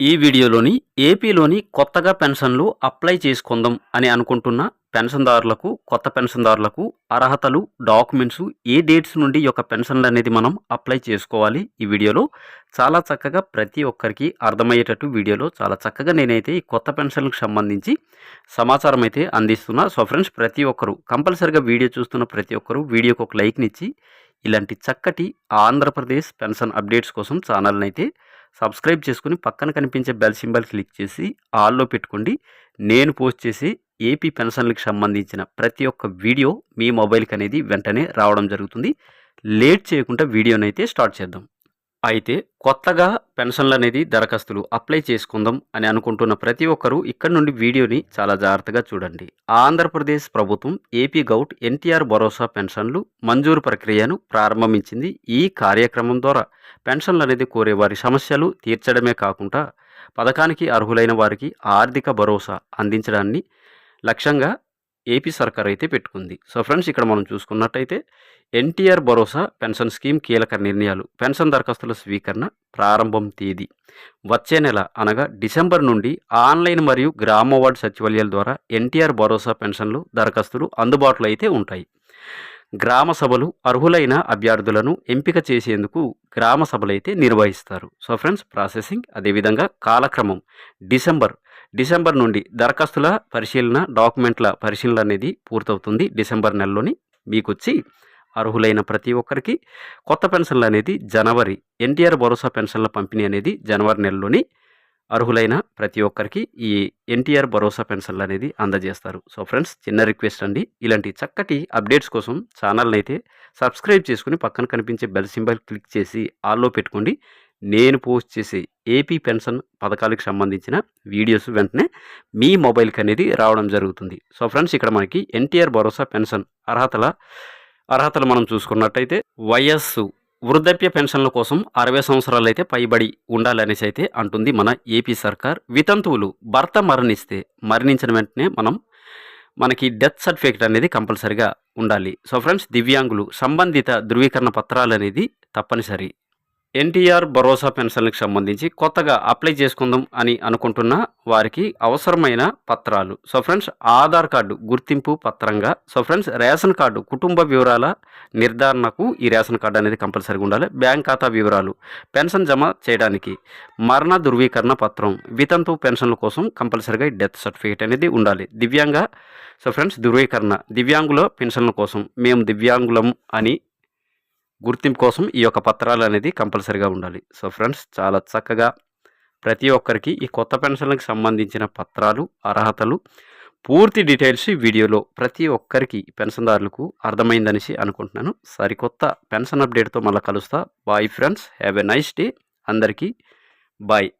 ఈ వీడియోలోని ఏపీలోని కొత్తగా పెన్షన్లు అప్లై చేసుకుందాం అని అనుకుంటున్న పెన్షన్దారులకు కొత్త పెన్షన్దారులకు అర్హతలు డాక్యుమెంట్స్ ఏ డేట్స్ నుండి యొక్క పెన్షన్లు అనేది మనం అప్లై చేసుకోవాలి ఈ వీడియోలో. చాలా చక్కగా ప్రతి ఒక్కరికి అర్థమయ్యేటట్టు వీడియోలో చాలా చక్కగా నేనైతే ఈ కొత్త పెన్షన్లకు సంబంధించి సమాచారం అయితే అందిస్తున్నా. సో ఫ్రెండ్స్ ప్రతి ఒక్కరు కంపల్సరిగా వీడియో చూస్తున్న ప్రతి ఒక్కరు వీడియోకి ఒక లైక్నిచ్చి ఇలాంటి చక్కటి ఆంధ్రప్రదేశ్ పెన్షన్ అప్డేట్స్ కోసం ఛానల్ని అయితే సబ్స్క్రైబ్ చేసుకుని పక్కన కనిపించే బెల్ సింబల్ క్లిక్ చేసి ఆల్లో పెట్టుకోండి. నేను పోస్ట్ చేసి ఏపీ పెన్షన్లకు సంబంధించిన ప్రతి ఒక్క వీడియో మీ మొబైల్కి అనేది వెంటనే రావడం జరుగుతుంది. లేట్ చేయకుండా వీడియోనైతే స్టార్ట్ చేద్దాం. అయితే కొత్తగా పెన్షన్లు అనేది దరఖాస్తులు అప్లై చేసుకుందాం అని అనుకుంటున్న ప్రతి ఒక్కరూ ఇక్కడ నుండి వీడియోని చాలా జాగ్రత్తగా చూడండి. ఆంధ్రప్రదేశ్ ప్రభుత్వం ఏపీ గౌట్ ఎన్టీఆర్ భరోసా పెన్షన్లు మంజూరు ప్రక్రియను ప్రారంభించింది. ఈ కార్యక్రమం ద్వారా పెన్షన్లు అనేది కోరే వారి సమస్యలు తీర్చడమే కాకుండా పథకానికి అర్హులైన వారికి ఆర్థిక భరోసా అందించడాన్ని లక్ష్యంగా ఏపీ సర్కార్ అయితే పెట్టుకుంది. సో ఫ్రెండ్స్ ఇక్కడ మనం చూసుకున్నట్టయితే ఎన్టీఆర్ భరోసా పెన్షన్ స్కీమ్ కీలక నిర్ణయాలు. పెన్షన్ దరఖాస్తుల స్వీకరణ ప్రారంభం తేదీ. వచ్చే నెల అనగా డిసెంబర్ నుండి ఆన్లైన్ మరియు గ్రామ వార్డు సచివాలయాల ద్వారా ఎన్టీఆర్ భరోసా పెన్షన్లు దరఖాస్తులు అందుబాటులో అయితే ఉంటాయి. గ్రామ సభలు అర్హులైన అభ్యర్థులను ఎంపిక చేసేందుకు గ్రామ సభలైతే నిర్వహిస్తారు. సో ఫ్రెండ్స్ ప్రాసెసింగ్ అదేవిధంగా కాలక్రమం. డిసెంబర్. డిసెంబర్ నుండి దరఖాస్తుల పరిశీలన డాక్యుమెంట్ల పరిశీలన అనేది పూర్తవుతుంది. డిసెంబర్ నెలలోని మీకు వచ్చి అర్హులైన ప్రతి ఒక్కరికి కొత్త పెన్షన్లు అనేది జనవరి ఎన్టీఆర్ భరోసా పెన్షన్ల పంపిణీ అనేది జనవరి నెలలోని అర్హులైన ప్రతి ఒక్కరికి ఈ ఎన్టీఆర్ భరోసా పెన్షన్లు అనేది అందజేస్తారు. సో ఫ్రెండ్స్ చిన్న రిక్వెస్ట్ అండి. ఇలాంటి చక్కటి అప్డేట్స్ కోసం ఛానల్ని అయితే సబ్స్క్రైబ్ చేసుకుని పక్కన కనిపించే బెల్ సింబల్ క్లిక్ చేసి ఆల్లో పెట్టుకోండి. నేను పోస్ట్ చేసే ఏపీ పెన్షన్ పథకాలకు సంబంధించిన వీడియోస్ వెంటనే మీ మొబైల్కి అనేది రావడం జరుగుతుంది. సో ఫ్రెండ్స్ ఇక్కడ మనకి ఎన్టీఆర్ భరోసా పెన్షన్ అర్హతల అర్హతలు మనం చూసుకున్నట్టయితే వయస్సు వృద్ధాప్య పెన్షన్ల కోసం అరవై సంవత్సరాలైతే పైబడి ఉండాలనేసి అయితే అంటుంది మన ఏపీ సర్కార్. వితంతువులు భర్త మరణిస్తే మరణించిన వెంటనే మనం మనకి డెత్ సర్టిఫికేట్ అనేది కంపల్సరిగా ఉండాలి. సో ఫ్రెండ్స్ దివ్యాంగులు సంబంధిత ధృవీకరణ పత్రాలు అనేది తప్పనిసరి. ఎన్టీఆర్ భరోసా పెన్షన్లకు సంబంధించి కొత్తగా అప్లై చేసుకుందాం అని అనుకుంటున్న వారికి అవసరమైన పత్రాలు. సో ఫ్రెండ్స్ ఆధార్ కార్డు గుర్తింపు పత్రంగా సో ఫ్రెండ్స్ రేషన్ కార్డు కుటుంబ వివరాల నిర్ధారణకు ఈ రేషన్ కార్డు అనేది కంపల్సరీగా ఉండాలి. బ్యాంక్ ఖాతా వివరాలు పెన్షన్ జమ చేయడానికి మరణ ధృవీకరణ పత్రం వితంతు పెన్షన్ల కోసం కంపల్సరీగా డెత్ సర్టిఫికేట్ అనేది ఉండాలి. దివ్యాంగ సో ఫ్రెండ్స్ ధృవీకరణ దివ్యాంగుల పెన్షన్ల కోసం మేము దివ్యాంగులం అని గుర్తింపు కోసం ఈ యొక్క పత్రాలు అనేది కంపల్సరీగా ఉండాలి. సో ఫ్రెండ్స్ చాలా చక్కగా ప్రతి ఒక్కరికి ఈ కొత్త పెన్షన్లకు సంబంధించిన పత్రాలు అర్హతలు పూర్తి డీటెయిల్స్ వీడియోలో ప్రతి ఒక్కరికి పెన్షన్దారులకు అర్థమైందనేసి అనుకుంటున్నాను. సరికొత్త పెన్షన్ అప్డేట్తో మళ్ళీ కలుస్తా. Bye friends have a nice day. అందరికీ బాయ్.